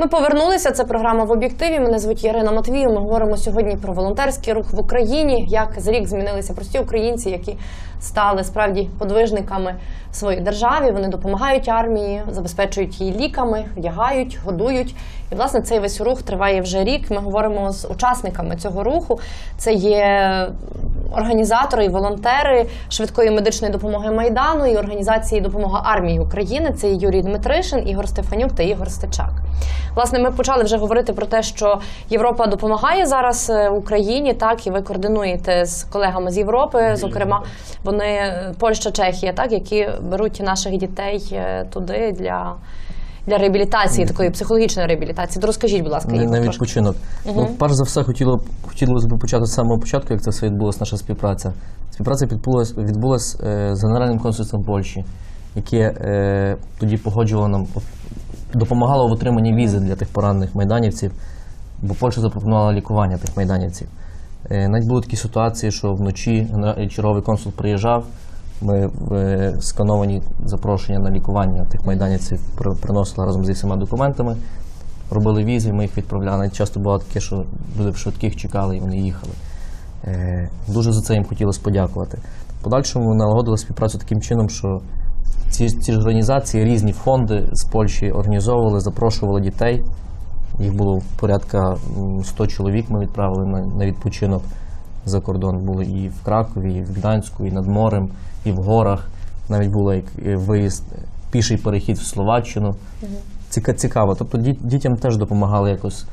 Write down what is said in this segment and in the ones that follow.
Ми повернулися. Це програма в об'єктиві. Мене звуть Ярина Матвію. Ми говоримо сьогодні про волонтерський рух в Україні. Як за рік змінилися прості українці, які стали справді подвижниками в своїй державі. Вони допомагають армії, забезпечують її ліками, вдягають, годують. І власне цей весь рух триває вже рік. Ми говоримо з учасниками цього руху. Це є організатори і волонтери швидкої медичної допомоги Майдану і організації Допомога армії України. Це Юрій Дмитришин, Ігор Стефанюк та Ігор Стечак. Власне, ми почали вже говорити про те, що Європа допомагає зараз е, Україні, так і ви координуєте з колегами з Європи. Зокрема, вони е, Польща, Чехія, так які беруть наших дітей е, туди для. Для реабілітації, такої психологічної реабілітації. То розкажіть, будь ласка, на, на відпочинок. Ну, перш за все, хотіло, хотілося б почати з самого початку, як це все відбулася наша співпраця. Співпраця відбулась е, з Генеральним консульством Польщі, яке е, тоді погоджувало нам, допомагало в отриманні візи для тих поранених майданівців, бо Польща запропонувала лікування тих майданівців. Е, навіть були такі ситуації, що вночі черговий консул приїжджав, ми е, скановані запрошення на лікування тих майданівців при- приносили разом зі всіма документами робили візи, ми їх відправляли. Часто було таке, що люди в швидких чекали і вони їхали. Е, Дуже за це їм хотілося подякувати. Подальшому налагодили співпрацю таким чином, що ці, ці ж організації, різні фонди з Польщі організовували, запрошували дітей. Їх було порядка 100 чоловік. Ми відправили на, на відпочинок за кордон. Були і в Кракові, і в Гданську, і над морем, і в горах. Навіть був як е, виїзд, піший перехід в Словаччину. Ціка- цікаво. Тобто дітям теж допомагали якось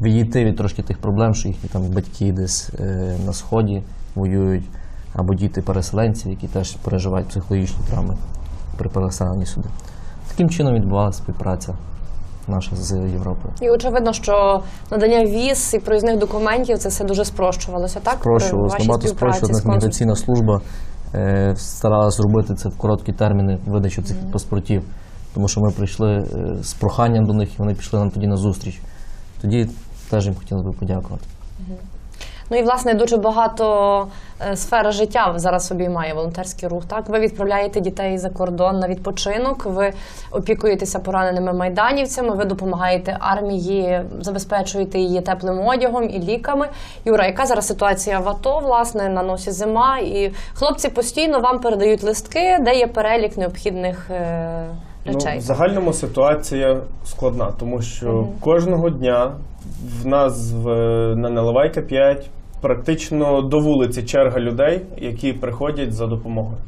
відійти від трошки тих проблем, що їхні там батьки десь е, на сході воюють, або діти переселенців, які теж переживають психологічні травми при переселенні сюди. Таким чином відбувалася співпраця наша з Європою. І очевидно, що надання віз і проїзних документів це все дуже спрощувалося, так? Спрощувалося, набагато спрощувалася міграційна служба. Е, старалася зробити це в короткі терміни видачу цих паспортів, тому що ми прийшли е, з проханням до них, і вони пішли нам тоді на зустріч. Тоді теж їм хотілося б подякувати. Ну і власне дуже багато е, сфер життя зараз обіймає волонтерський рух. Так, ви відправляєте дітей за кордон на відпочинок, ви опікуєтеся пораненими майданівцями, ви допомагаєте армії, забезпечуєте її теплим одягом і ліками. Юра, яка зараз ситуація в АТО? Власне на носі зима, і хлопці постійно вам передають листки, де є перелік необхідних е, речей. Ну, в загальному ситуація складна, тому що кожного дня в нас в, на Наливайка 5 практично до вулиці черга людей, які приходять за допомогою.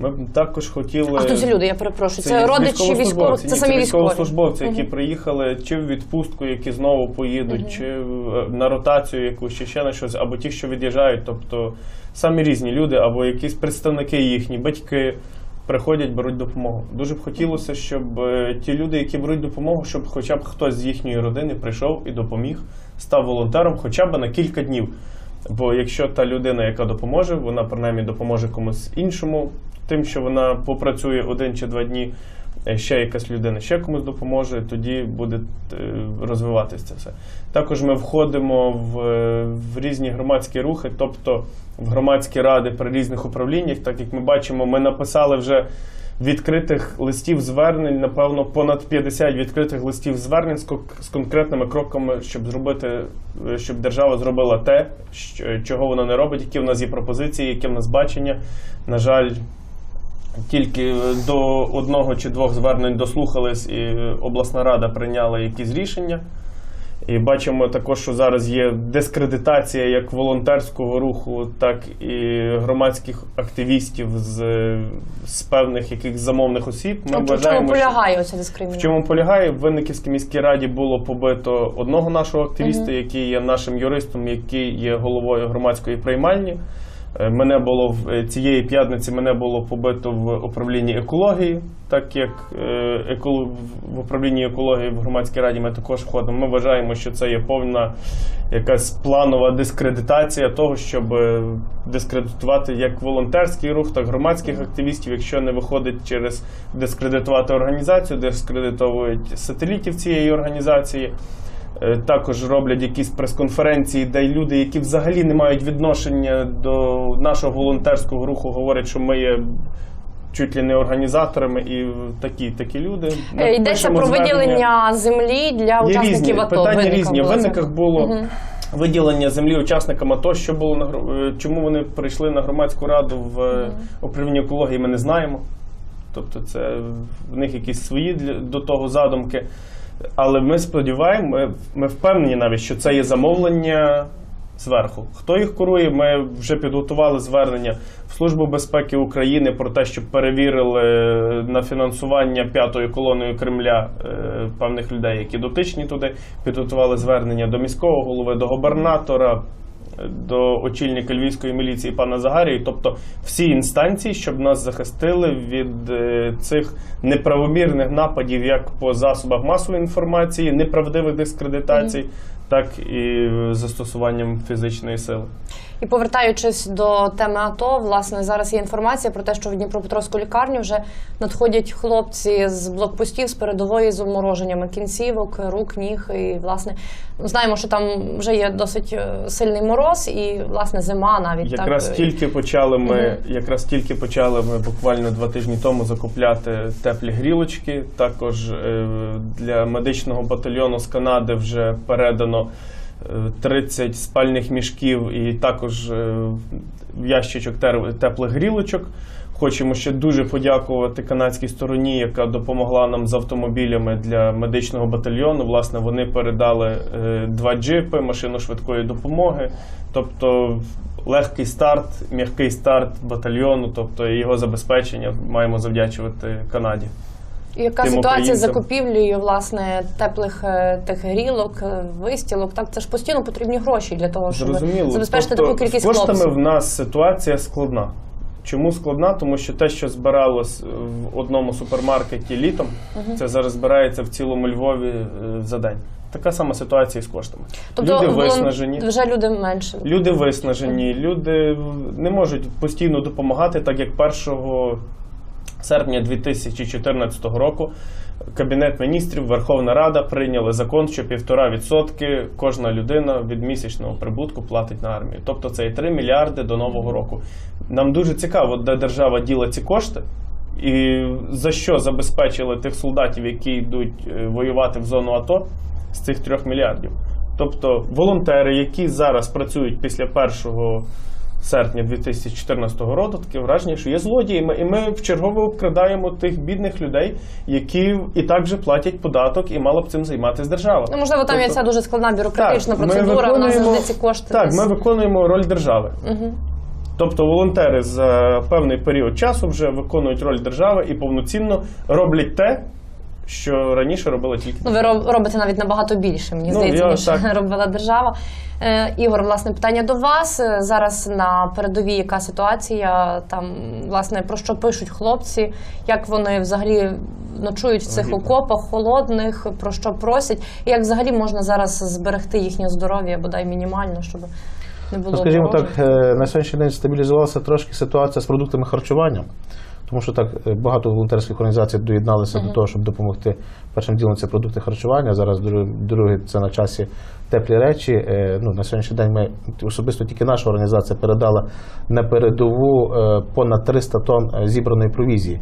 Ми б також хотіли. А хто ці люди? Я перепрошую. Це, є родичі військових, військовослужбовці. це Ні, самі військові. військовослужбовці, які приїхали чи в відпустку, які знову поїдуть, чи на ротацію якусь, чи ще на щось, або ті, що від'їжджають. Тобто самі різні люди, або якісь представники їхні, батьки. Приходять, беруть допомогу. Дуже б хотілося, щоб е, ті люди, які беруть допомогу, щоб хоча б хтось з їхньої родини прийшов і допоміг, став волонтером хоча б на кілька днів. Бо якщо та людина, яка допоможе, вона принаймні допоможе комусь іншому, тим, що вона попрацює один чи два дні, е, ще якась людина ще комусь допоможе, тоді буде е, розвиватися це все. Також ми входимо в, е, в різні громадські рухи, тобто в громадські ради при різних управліннях. Так як ми бачимо, ми написали вже відкритих листів звернень, напевно, понад 50 відкритих листів звернень з, з конкретними кроками, щоб зробити, е, щоб держава зробила те, що- чого вона не робить, які в нас є пропозиції, які в нас бачення. На жаль, тільки до одного чи двох звернень дослухались, і обласна рада прийняла якісь рішення. І бачимо також, що зараз є дискредитація як волонтерського руху, так і громадських активістів з, з певних яких замовних осіб. Ми в чому вважаємо, що- полягає оця в чому полягає? В Винниківській міській раді було побито одного нашого активіста, який є нашим юристом, який є головою громадської приймальні. Е, Мене було в е, цієї п'ятниці мене було побито в управлінні екології, так як е, в управлінні екології в громадській раді ми також входимо. Ми вважаємо, що це є повна якась планова дискредитація того, щоб дискредитувати як волонтерський рух, так громадських активістів, якщо не виходить через дискредитувати організацію, дискредитовують сателітів цієї організації. Е, Також роблять якісь прес-конференції, де люди, які взагалі не мають відношення до нашого волонтерського руху, говорять, що ми є чуть ли не організаторами і такі такі люди. Е, Йдеться про звернення. виділення землі для Є учасників різні АТО. питання різні. В винниках було Мгм. виділення землі учасникам АТО, що було на е, чому вони прийшли на громадську раду в е, управлінні екології, ми не знаємо. Тобто, це в них якісь свої до того задумки. Але ми сподіваємося, ми, ми впевнені навіть, що це є замовлення зверху. Хто їх курує? Ми вже підготували звернення в Службу безпеки України про те, щоб перевірили на фінансування п'ятою колоною Кремля е, певних людей, які дотичні туди. Підготували звернення до міського голови, до губернатора. До очільника львівської міліції пана Загарії, тобто всі інстанції, щоб нас захистили від е, цих неправомірних нападів, як по засобах масової інформації, неправдивих дискредитацій, так і застосуванням фізичної сили. І повертаючись до теми АТО, власне, зараз є інформація про те, що в Дніпропетровську лікарню вже надходять хлопці з блокпостів з передової з обмороженнями кінцівок, рук, ніг. І власне знаємо, що там вже є досить е, сильний мороз, і власне зима навіть Якраз так. тільки почали ми, Мгм. якраз тільки почали ми буквально два тижні тому закупляти теплі грілочки. Також е, для медичного батальйону з Канади вже передано е, 30 спальних мішків і також е, ящичок теплих грілочок. Хочемо ще дуже подякувати канадській стороні, яка допомогла нам з автомобілями для медичного батальйону. Власне, вони передали е, два джипи, машину швидкої допомоги. Тобто легкий старт, м'який старт батальйону, тобто його забезпечення маємо завдячувати Канаді. Яка тим ситуація з закупівлею власне теплих е, тих грілок, е, вистілок? Так це ж постійно потрібні гроші для того, щоб Зрозуміло. забезпечити Тобто, таку кількість з коштами хлопців. в нас ситуація складна. Чому складна? Тому що те, що збиралось в одному супермаркеті літом, це зараз збирається в цілому Львові е, за день. Така сама ситуація і з коштами. люди виснажені. вже люди менше. Люди виснажені, люди не можуть постійно допомагати, так як 1 серпня 2014 року Кабінет міністрів, Верховна Рада прийняли закон, що 1,5% кожна людина від місячного прибутку платить на армію. Тобто це і 3 мільярди до нового року. Нам дуже цікаво, де держава діла ці кошти. І за що забезпечили тих солдатів, які йдуть е, воювати в зону АТО з цих трьох мільярдів? Тобто волонтери, які зараз працюють після 1 серпня 2014 року, таке враження, що є злодіями, і ми вчергово обкрадаємо тих бідних людей, які і так же платять податок, і мала б цим займатися держава. Ну, можливо, там є Тобто- ця дуже складна бюрократична Так, процедура, вона завжди ці кошти. Так, десь- ми виконуємо роль держави. Мгм. Тобто волонтери за певний період часу вже виконують роль держави і повноцінно роблять те, що раніше робила тільки Ну, ви робите навіть набагато більше, мені Ну, здається, я ніж так. робила держава. Е, Ігор, власне, питання до вас. Е, Зараз на передовій яка ситуація? Там, власне, про що пишуть хлопці, як вони взагалі ночують в цих Вагітно. окопах холодних, про що просять, і як взагалі можна зараз зберегти їхнє здоров'я, бодай мінімально, щоб не було Ну, скажімо так, е, на сьогоднішній день стабілізувалася трошки ситуація з продуктами харчування, тому що так е, багато волонтерських організацій доєдналися до того, щоб допомогти. Першим ділом це продукти харчування. Зараз друге, це на часі теплі речі. Е, Ну, на сьогоднішній день ми особисто тільки наша організація передала на передову е, понад 300 тонн зібраної провізії.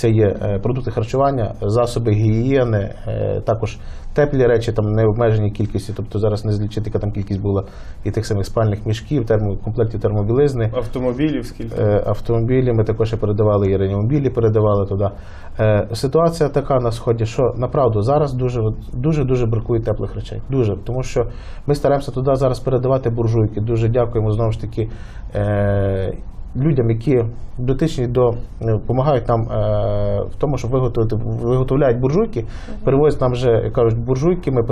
Це є е, продукти харчування, засоби гігієни, е, також теплі речі, там не обмежені кількості, тобто зараз не злічити, яка там кількість була і тих самих спальних мішків, термо, комплектів термобілизни. автомобілів, скільки. Е, Автомобілі ми також і передавали, і реанімобілі передавали туди. Ситуація така на сході, що направду зараз дуже дуже дуже бракує теплих речей. Дуже, тому що ми стараємося туди зараз передавати буржуйки. Дуже дякуємо знову ж таки. Е, Людям, які дотичні до допомагають нам е, в тому, щоб виготовити виготовляють буржуйки, перевозять нам вже кажуть буржуйки. Ми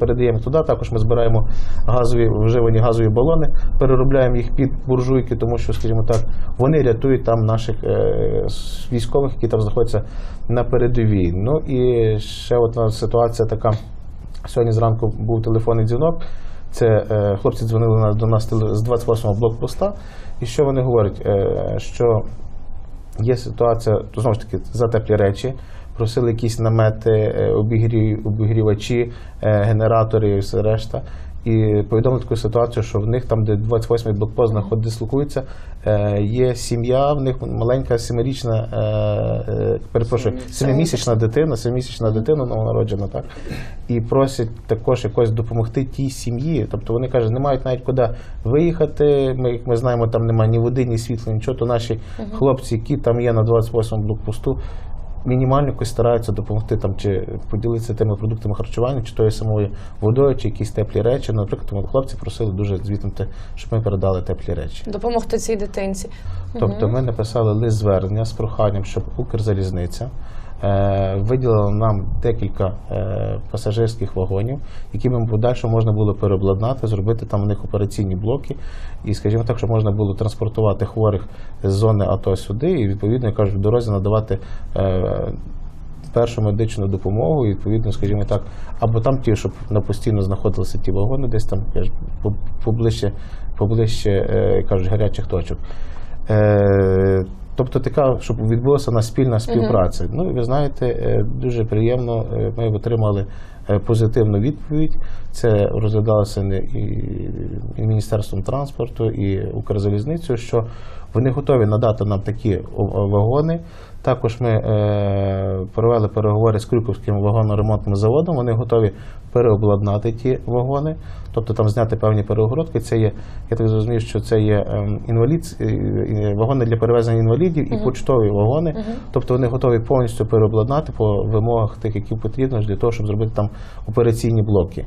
передаємо туди. Також ми збираємо газові вживані газові балони, переробляємо їх під буржуйки, тому що, скажімо так, вони рятують там наших е, військових, які там знаходяться на передовій. Ну і ще одна ситуація така. Сьогодні зранку був телефонний дзвінок. Це е, хлопці дзвонили на- до нас з 28-го блокпоста. І що вони говорять? Е, що є ситуація, то знову ж таки, за теплі речі. Просили якісь намети, е, обігрівачі, генератори і все решта. І повідомили таку ситуацію, що в них там, де 28-й блокпост знаход дислокується, е, є сім'я, в них маленька семирічна, е, е, перепрошую, семимісячна дитина, семимісячна дитина новонароджена, так і просять також якось допомогти тій сім'ї. Тобто вони кажуть, не мають навіть куди виїхати. Ми, як ми знаємо, там немає ні води, ні світла, нічого. То наші хлопці, які там є на 28-му блокпосту, мінімально якось стараються допомогти там чи поділитися тими продуктами харчування, чи тою самою водою, чи якісь теплі речі. Наприклад, тому хлопці просили дуже звітнути, щоб ми передали теплі речі. Допомогти цій дитинці. Тобто ми написали лист звернення з проханням, щоб Укрзалізниця е, виділила нам декілька е, пасажирських вагонів, які ми в подальшому можна було переобладнати, зробити там в них операційні блоки, і, скажімо так, щоб можна було транспортувати хворих з зони АТО сюди, і відповідно, я кажу, в дорозі надавати. Е, Першу медичну допомогу, і, відповідно, скажімо так, або там ті, щоб на постійно знаходилися ті вагони, десь там ж, поближче, поближче кажуть, гарячих точок. Тобто така, щоб відбулася на спільна співпраця. Ну, і ви знаєте, е, дуже приємно е, ми отримали е, позитивну відповідь. Це розглядалося і Міністерством транспорту, і Укрзалізницею, що вони готові надати нам такі вагони. Також ми е, провели переговори з Крюковським вагоноремонтним заводом. Вони готові переобладнати ті вагони, тобто там зняти певні перегородки. Це є, я так зрозумів, що це є ем, інвалід, е, е, вагони для перевезення інвалідів і почтові вагони. Тобто вони готові повністю переобладнати по вимогах тих, які потрібно для того, щоб зробити там операційні блоки.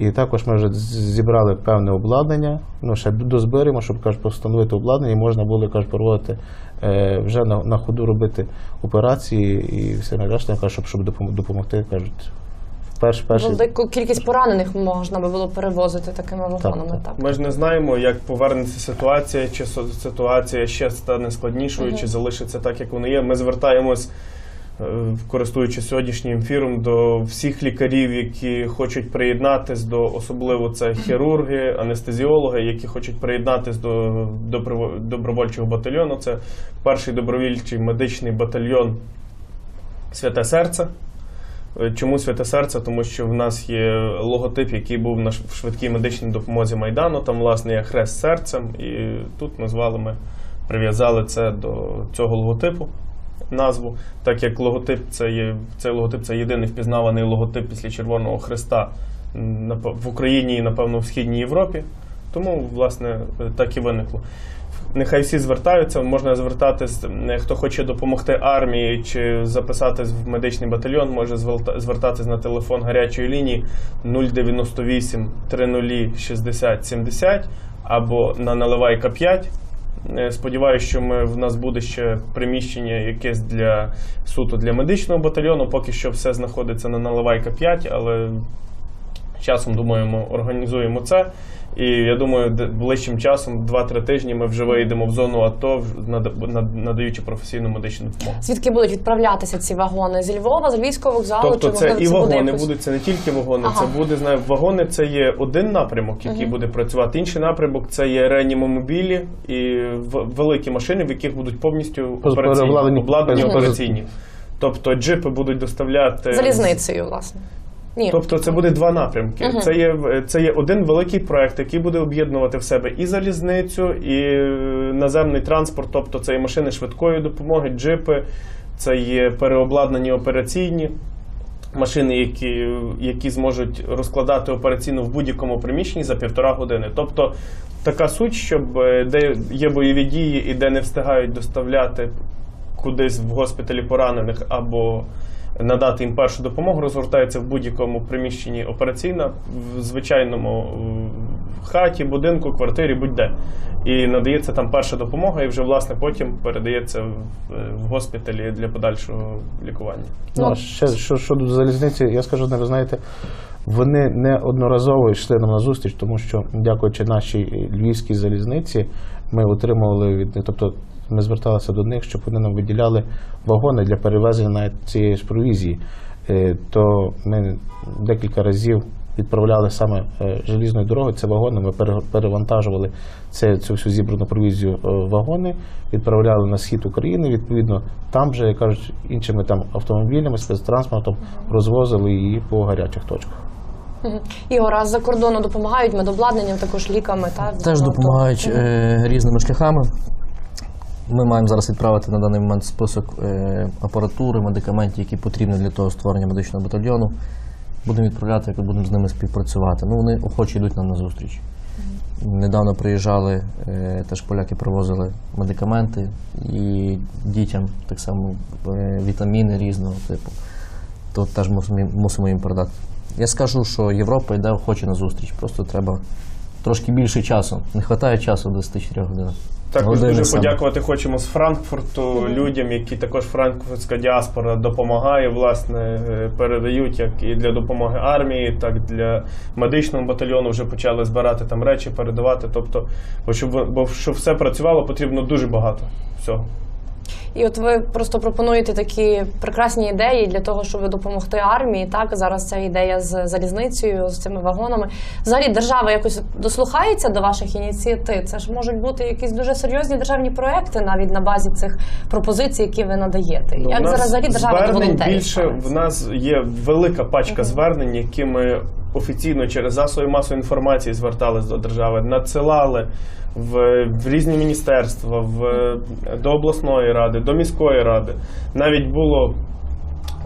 І також ми вже зібрали певне обладнання. Ну ще дозберемо, щоб кажуть, встановити обладнання, і можна було кажуть, проводити е, вже на, на ходу робити операції і все решта, кажуть, щоб, щоб допомогти, кажуть, перш, перший. Велику кількість поранених можна би було перевозити такими вагонами. так. Так, Ми ж не знаємо, як повернеться ситуація, чи ситуація ще стане складнішою, чи залишиться так, як воно є. Ми звертаємось, користуючись сьогоднішнім ефіром, до всіх лікарів, які хочуть приєднатись до особливо це хірурги, анестезіологи, які хочуть приєднатись до добровольчого батальйону. Це перший добровольчий медичний батальйон Святе Серце. Е, Чому святе серце? Тому що в нас є логотип, який був на швидкій медичній допомозі Майдану. Там, власне, є хрест серцем, і тут ми звали ми прив'язали це до цього логотипу. Назву, так як логотип це є цей логотип це єдиний впізнаваний логотип після Червоного напев- в Україні і, напевно, в Східній Європі. Тому, власне, так і виникло. Нехай всі звертаються, можна звертатись, хто хоче допомогти армії чи записатись в медичний батальйон, може звертатись на телефон гарячої лінії 098 30 60 70 або на наливайка 5. Е, Сподіваюся, що ми, в нас буде ще приміщення якесь для суто для медичного батальйону. Поки що все знаходиться на наливайка 5, але часом думаємо, організуємо це. І я думаю, де- ближчим часом, 2-3 тижні, ми вже вийдемо в зону АТО, надаючи професійну медичну допомогу. Звідки будуть відправлятися ці вагони? З Львова, з Львівського вокзалу? Тобто чи це можливо, і це вагони якось- будуть, це не тільки вагони, Ага. це буде знаю, вагони. Це є один напрямок, який буде працювати. Інший напрямок це є реанімомобілі і в- великі машини, в яких будуть повністю операційні, обладнані операційні. Тобто джипи будуть доставляти залізницею, власне. Ні. Тобто це буде два напрямки. Мгм. Це є це є один великий проект, який буде об'єднувати в себе і залізницю, і е, наземний транспорт, тобто це і машини швидкої допомоги, джипи, це є переобладнані операційні. Машини, які, які зможуть розкладати операційну в будь-якому приміщенні за півтора години. Тобто така суть, щоб е, де є бойові дії і де не встигають доставляти кудись в госпіталі поранених або надати їм першу допомогу, розгортається в будь-якому приміщенні операційна, в звичайному хаті, будинку, квартирі, будь-де. І надається там перша допомога, і вже власне потім передається в, госпіталі для подальшого лікування. Ну, а ще що, щодо залізниці, я скажу, одне, ви знаєте, вони неодноразово йшли нам на зустріч, тому що, дякуючи нашій львівській залізниці, ми отримували від тобто ми зверталися до них, щоб вони нам виділяли вагони для перевезення цієї ж провізії. Е, То ми декілька разів відправляли саме е, желізною дорогою. Це вагони. Ми перевантажували це, цю всю зібрану провізію е, вагони, відправляли на схід України. Відповідно, там вже як кажуть іншими там автомобілями, спецтранспортом розвозили її по гарячих точках. Ігор, а з-за кордону допомагають медобладнанням, також ліками, та Теж допомагають е, різними шляхами. Ми маємо зараз відправити на даний момент список е, апаратури, медикаментів, які потрібні для того створення медичного батальйону. Будемо відправляти, як будемо з ними співпрацювати. Ну, вони охоче йдуть нам на зустріч. Недавно приїжджали, е, теж поляки привозили медикаменти і дітям так само е, вітаміни різного типу. То теж мусимо, їм- мусимо їм передати. Я скажу, що Європа йде охоче на зустріч. Просто треба трошки більше часу. Не вистачає часу до 24 годин. Також Години дуже саме. подякувати хочемо з Франкфурту людям, які також франкфуртська діаспора допомагає, власне, е, передають як і для допомоги армії, так і для медичного батальйону вже почали збирати там речі, передавати. Тобто, бо щоб бо щоб все працювало, потрібно дуже багато всього. І от ви просто пропонуєте такі прекрасні ідеї для того, щоб допомогти армії. Так зараз ця ідея з залізницею, з цими вагонами. Взагалі, держава якось дослухається до ваших ініціатив. Це ж можуть бути якісь дуже серйозні державні проекти навіть на базі цих пропозицій, які ви надаєте. Ну, Як зараз взагалі держава до волонтерів? більше в нас є велика пачка звернень, які ми офіційно через засоби масової інформації звертались до держави, надсилали в, в різні міністерства, в, до обласної ради, до міської ради. Навіть було.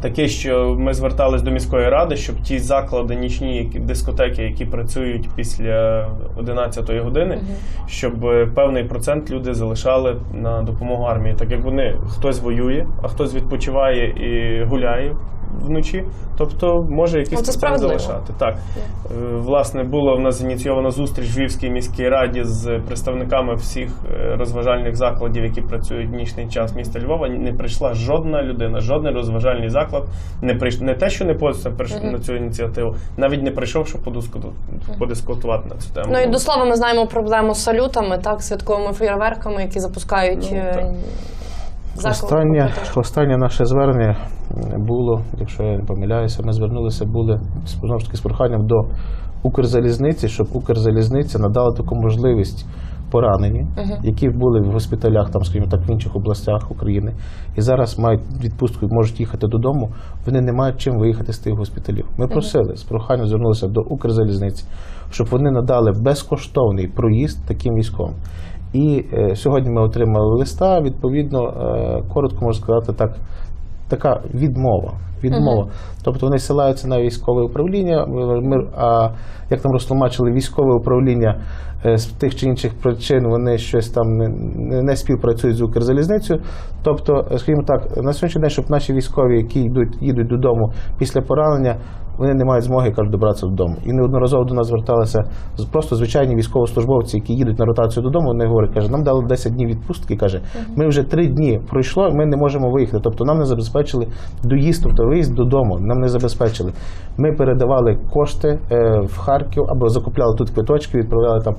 Таке, що ми звертались до міської ради, щоб ті заклади, нічні які- дискотеки, які працюють після 11-ї години, щоб е, певний процент люди залишали на допомогу армії. Так як вони хтось воює, а хтось відпочиває і гуляє вночі, тобто може якийсь Ну, справедливо. залишати. Так Е, власне була в нас ініційована зустріч в Львівській міській раді з представниками всіх е, розважальних закладів, які працюють в нічний час міста Львова. Не прийшла жодна людина, жодний розважальний заклад не прийш... не те, що не подивився прийшов на цю ініціативу, навіть не прийшов, щоб подискуту- подискутувати на цю тему. Ну і до слова, ми знаємо проблему з салютами, так, святковими феєрверками, які запускають Ну, е, так. Останнє, останнє наше звернення було, якщо я не помиляюся, ми звернулися були знову ж таки з проханням до Укрзалізниці, щоб Укрзалізниця надала таку можливість поранені, які були в госпіталях, там, скажімо так, в інших областях України, і зараз мають відпустку і можуть їхати додому. Вони не мають чим виїхати з тих госпіталів. Ми просили з проханням звернулися до Укрзалізниці, щоб вони надали безкоштовний проїзд таким військовим. І е, сьогодні ми отримали листа. Відповідно, е, коротко можна сказати так, така відмова. Відмова. Тобто вони силаються на військове управління. Ми, а як там розтлумачили, військове управління е, з тих чи інших причин вони щось там не, не, не співпрацюють з Укрзалізницею. Тобто, скажімо так, на сьогоднішній день, щоб наші військові, які йдуть, їдуть додому після поранення, вони не мають змоги кажуть, добратися додому. І неодноразово до нас зверталися просто звичайні військовослужбовці, які їдуть на ротацію додому. Вони говорять, каже, нам дали 10 днів відпустки. каже, ми вже 3 дні пройшло, ми не можемо виїхати. Тобто нам не забезпечили доїзд, тобто виїзд додому. Нам не забезпечили. Ми передавали кошти е, в Харків або закупляли тут квиточки, відправляли там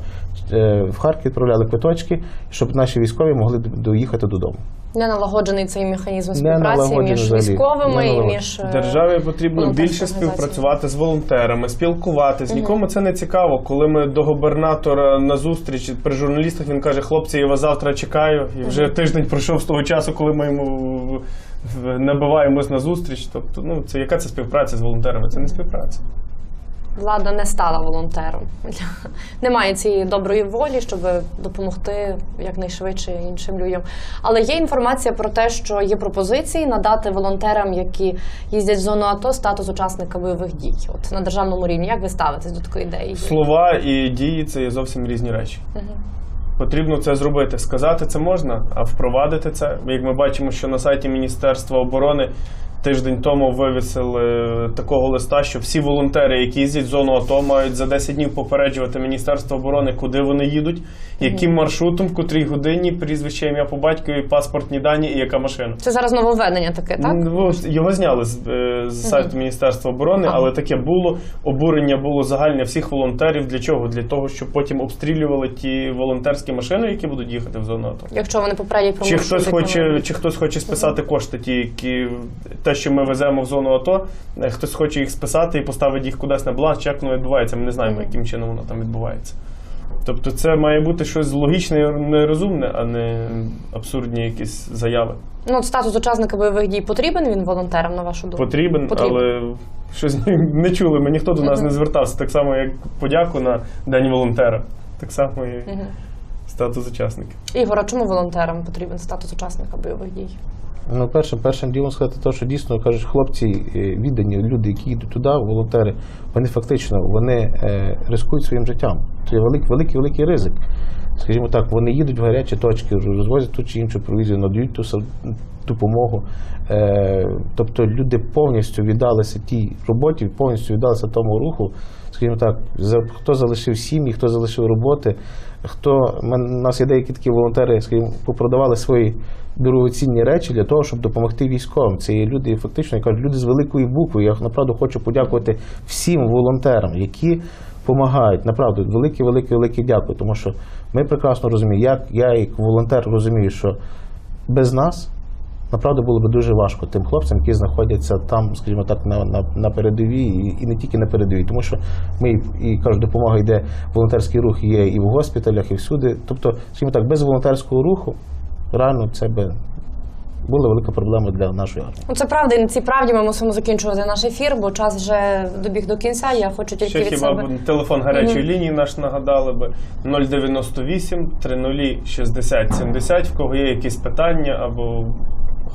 е, в Харків, відправляли квиточки, щоб наші військові могли доїхати додому. Не налагоджений цей механізм співпраці налагоджений між взагалі. військовими Не і між е, Державі потрібно більше співпрацювати з волонтерами, спілкуватись. Нікому це не цікаво. Коли ми до губернатора на зустріч при журналістах він каже: хлопці, я вас завтра чекаю. І вже тиждень пройшов з того часу, коли ми йому в- набиваємось на зустріч. Тобто, ну це яка це співпраця з волонтерами? Це не співпраця. Влада не стала волонтером. Немає цієї доброї волі, щоб допомогти якнайшвидше іншим людям. Але є інформація про те, що є пропозиції надати волонтерам, які їздять в зону АТО, статус учасника бойових дій. От на державному рівні. Як ви ставитесь до такої ідеї? Слова і дії це є зовсім різні речі. Потрібно це зробити. Сказати це можна, а впровадити це. Як ми бачимо, що на сайті Міністерства оборони тиждень тому вивісили такого листа, що всі волонтери, які їздять в зону АТО, мають за 10 днів попереджувати Міністерство оборони, куди вони їдуть, яким маршрутом, в котрій годині, прізвище, ім'я по батькові, паспортні дані і яка машина. Це зараз нововведення таке, так? Ну, Його зняли з, е, з сайту Міністерства оборони, Ага. але таке було. Обурення було загальне всіх волонтерів. Для чого? Для того, щоб потім обстрілювали ті волонтерські машини, які будуть їхати в зону АТО. Якщо вони попередять про Чи хтось хоче, чи хтось хоче списати кошти, ті, які те, що ми веземо в зону АТО, е, хтось хоче їх списати і поставити їх кудись на баланс, як воно відбувається. Ми не знаємо, яким чином воно там відбувається. Тобто це має бути щось логічне і нерозумне, а не абсурдні якісь заяви. Ну, от статус учасника бойових дій потрібен він волонтерам, на вашу думку? Потрібен, Потрібен. але щось не чули. Ми ніхто до нас не звертався. Так само, як подяку на День волонтера. Так само і статус учасника. Ігор, а чому волонтерам потрібен статус учасника бойових дій? Ну, першим, першим ділом сказати, те, що дійсно кажуть, хлопці е, віддані, люди, які йдуть туди, волонтери, вони фактично вони е, ризикують своїм життям. Це великий, великий, великий ризик. Скажімо так, вони їдуть в гарячі точки, розвозять ту чи іншу провізію, надають ту допомогу. Е, тобто люди повністю віддалися тій роботі, повністю віддалися тому руху. Скажімо так, хто залишив сім'ї, хто залишив роботи, хто у нас є деякі такі волонтери, скажімо, попродавали свої дорогоцінні речі для того, щоб допомогти військовим. Це є люди, фактично, я кажу, люди з великої букви. Я направду хочу подякувати всім волонтерам, які допомагають. Направду, велике, велике, велике дякую. Тому що ми прекрасно розуміємо, як я, як волонтер, розумію, що без нас. Направду було б дуже важко тим хлопцям, які знаходяться там, скажімо так, на, на, на передовій, і, і не тільки на передовій, тому що ми і кажуть, допомога йде, волонтерський рух є і в госпіталях, і всюди. Тобто, скажімо так, без волонтерського руху реально це би була велика проблема для нашої армії. Ну, це правда, і на цій правді ми мусимо закінчувати наш ефір, бо час вже добіг до кінця. Я хочу тільки Ще від хіба себе. б телефон гарячої лінії наш нагадали би 098 30 60 70, в кого є якісь питання або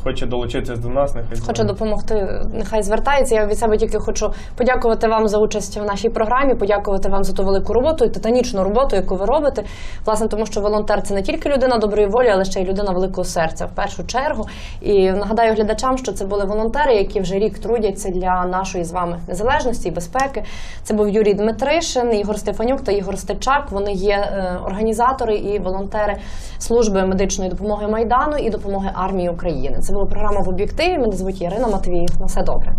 хоче долучитися до нас, нехай Хоче допомогти, нехай звертається. Я від себе тільки хочу подякувати вам за участь в нашій програмі, подякувати вам за ту велику роботу і титанічну роботу, яку ви робите. Власне, тому що волонтер це не тільки людина доброї волі, але ще й людина великого серця в першу чергу. І нагадаю глядачам, що це були волонтери, які вже рік трудяться для нашої з вами незалежності і безпеки. Це був Юрій Дмитришин, Ігор Стефанюк та Ігор Стечак. Вони є е, організатори і волонтери служби медичної допомоги Майдану і допомоги армії України. Це була програма в об'єктиві. Мене звуть Ірина Матвіїв. На все добре.